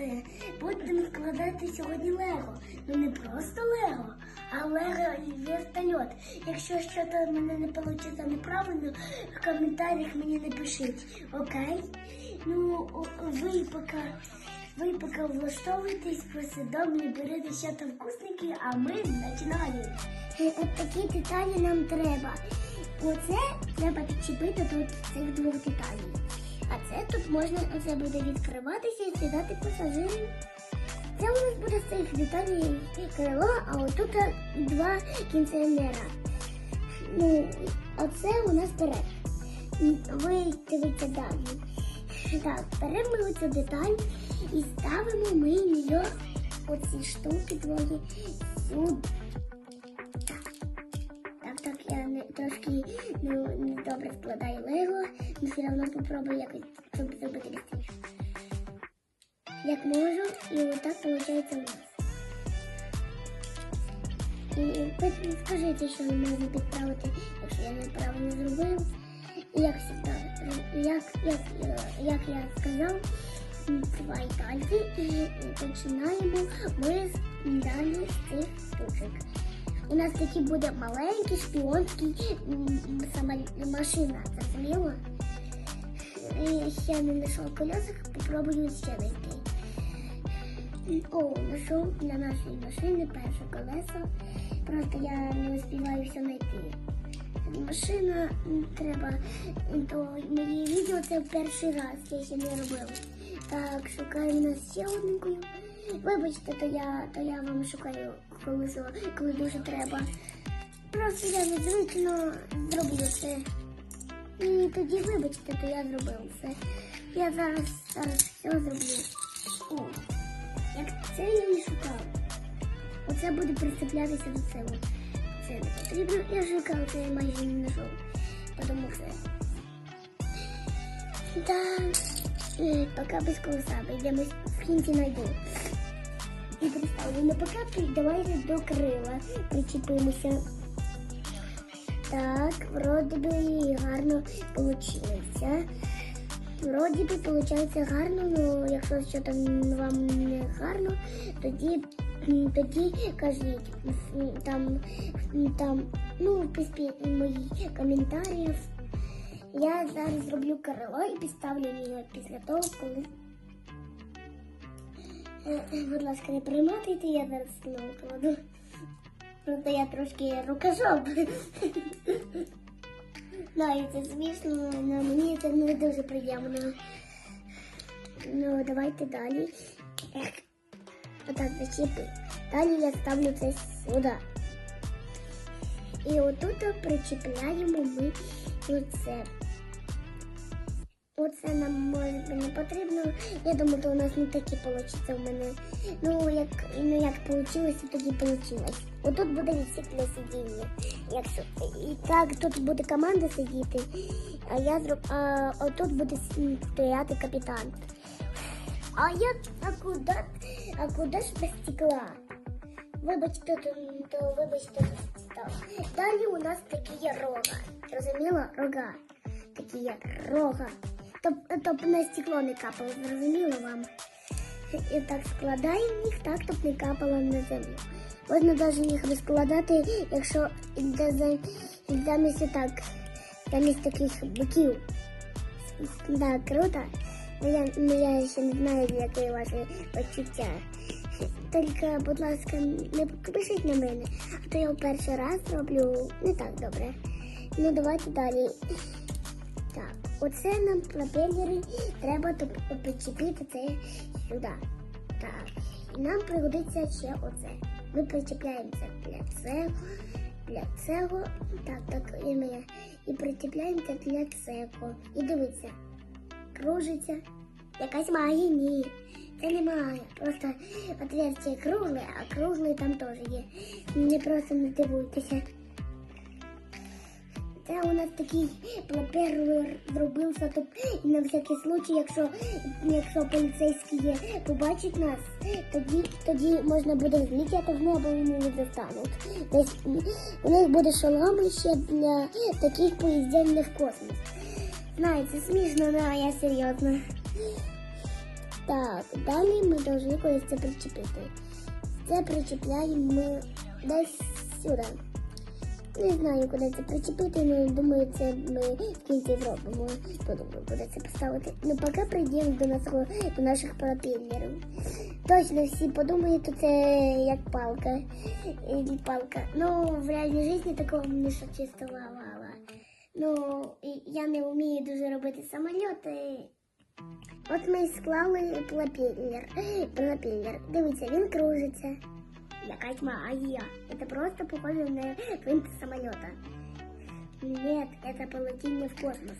складати. Будемо складати сьогодні Лего. Ну не просто Лего, а Лего і вертольот. Якщо щось в мене не вийде неправильно, в коментарях мені напишіть. Окей? Ну, ви поки. Ви поки влаштовуєтесь, посидомі, берете ще там вкусники, а ми починаємо. Е, От такі деталі нам треба. Оце треба підчепити тут цих двох деталей. Це тут можна, оце буде відкриватися і сідати пасажирів. Це у нас буде з цих деталей крило, а отут два кінценера. Ну, оце у нас перед. Ви дивіться далі. Так, беремо оцю деталь і ставимо ми її оці штуки твої сюди. Не, трошки не, не добре складаю лего, але все одно попробую якось зробити швидше. Як можу, і отак виходить у нас. І ви скажіть, що можна підправити, якщо я неправильно зробив. І як завжди, як, як, як я сказав, два дальки і починаємо ми з- з цих штучок. У нас такі буде маленький шпіонський машина, зрозуміло? Ще не знайшов колесик, попробую ще знайти. О, знайшов для нашої машини перше колесо. Просто я не успіваю все знайти. Машина треба, то мої відео це перший раз, я ще не робила. Так, шукаю нас ще. Вибачте, то я, то я вам шукаю колесо, коли дуже треба. Просто я незвично зроблю це. І тоді вибачте, то я зробив все. Я зараз, зараз все зроблю. О, як це я і шукав. Оце буде прицеплятися до цього. Це не потрібно. Я шукав, це я майже не знайшов. Тому все. Да. Поки без колеса, йдемо в кінці знайду. І представлю на покатку, давайте до крила причепимося. Так, вроді би гарно вийшло. Вроді би виходить гарно, ну якщо що там вам не гарно, тоді, тоді кажіть там, там, ну, в мої коментарі. Я зараз зроблю крило і підставлю його після того, коли. Е, е, Будь ласка, не прийматуйте, я зараз знову кладу. Просто я трошки рукожоп. І це смішно, але мені це не дуже приємно. Ну, давайте далі. Отак зачіпи. Далі я ставлю це сюди. І отут причіпляємо ми оце. Оце нам може би не потрібно. Я думаю, то у нас не такі вийде в мене. Ну як ну як вийшло, тоді вийшло. Отут буде відсік для сидіння. Якщо і так тут буде команда сидіти, а я зроб а отут буде стояти капітан. А я а куди а куди ж без стекла? Вибачте, то, то вибачте, так. Далі у нас такі є рога. Розуміло? Рога. Такі є рога. Тоб, тобто на стекло не капало, зрозуміло вам? І так складаємо їх так, щоб не капало на землю. Можна навіть їх розкладати, якщо йде за- замість так, замість таких боків. Да, круто. Ну я, ну, я ще не знаю, які ваші почуття. Тільки, будь ласка, не пишіть на мене, а то я в перший раз роблю не так добре. Ну давайте далі. Так, оце нам пропелери треба причепити це сюди. Так, і нам пригодиться ще оце. Ми причепляємо це для цього, для цього. Так, так, і ми і причепляємо це для цього. І дивіться, кружиться. Якась магія. Це не магія. Просто отверстие кругле, а кругле там теж є. Не просто не дивуйтеся. Це у нас такий плапер зробився, то і на всякий случай, якщо, якщо поліцейські є, нас, тоді, тоді можна буде злітати в небо і не достануть. Десь у них буде шоломи ще для таких в космос. Знаєте, смішно, але я серйозно. Так, далі ми повинні кудись це причепити. Це причепляємо ми десь сюди. Не знаю, куди це причепити, але думаю, це ми в кінці зробимо. Подумаю, куди це поставити. Ну, поки прийдемо до нашого до наших пропелерів. Точно всі подумають, то це як палка. Или палка. Ну, в реальній житті такого не существувало. Ну, я не вмію дуже робити самольоти. От ми склали пропеллер. пропеллер. Дивіться, він кружиться. Якась магія. Это просто похоже на винт самолета. Нет, это полетіння в космос.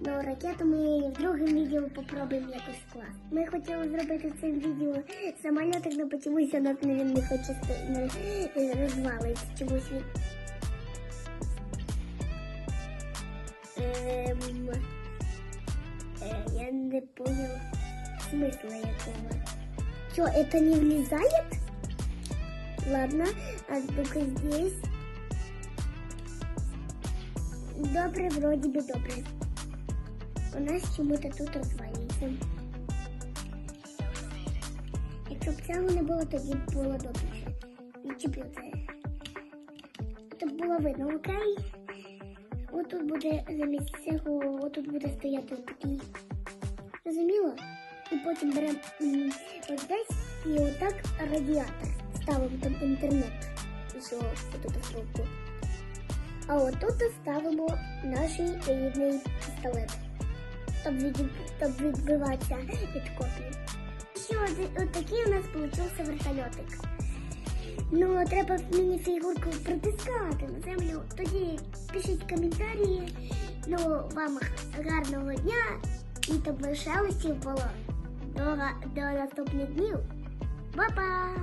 Ну, ракету ми в другому відео попробуємо якось скласти. Ми хотіли зробити в цьому відео самолітик, але чомусь у нас він не хоче сто- не не розвалиться. Чомусь він. Ем, е, я не понял смысла якого. Что, это не влезает? Ладно, а ну-ка здесь. Добре, вроде бы добре. У нас чому-то тут розвалюється. Якщо б цього не було, тоді б було добре. Відчепив це. Щоб було видно, окей? Отут буде замість цього, отут буде стояти такий. Розуміло? І потім беремо ось десь і отак радіатор. Ставимо там інтернет. Що отут збоку. А отут ставимо наш рідний пістолет. Щоб, від, щоб відбиватися від копії. Ще от, от такий у нас получився вертольотик. Ну, треба міні-фігурку притискати на землю. Тоді пишіть коментарі. Ну, вам гарного дня і щоб усіх було до, до наступних днів. Па-па!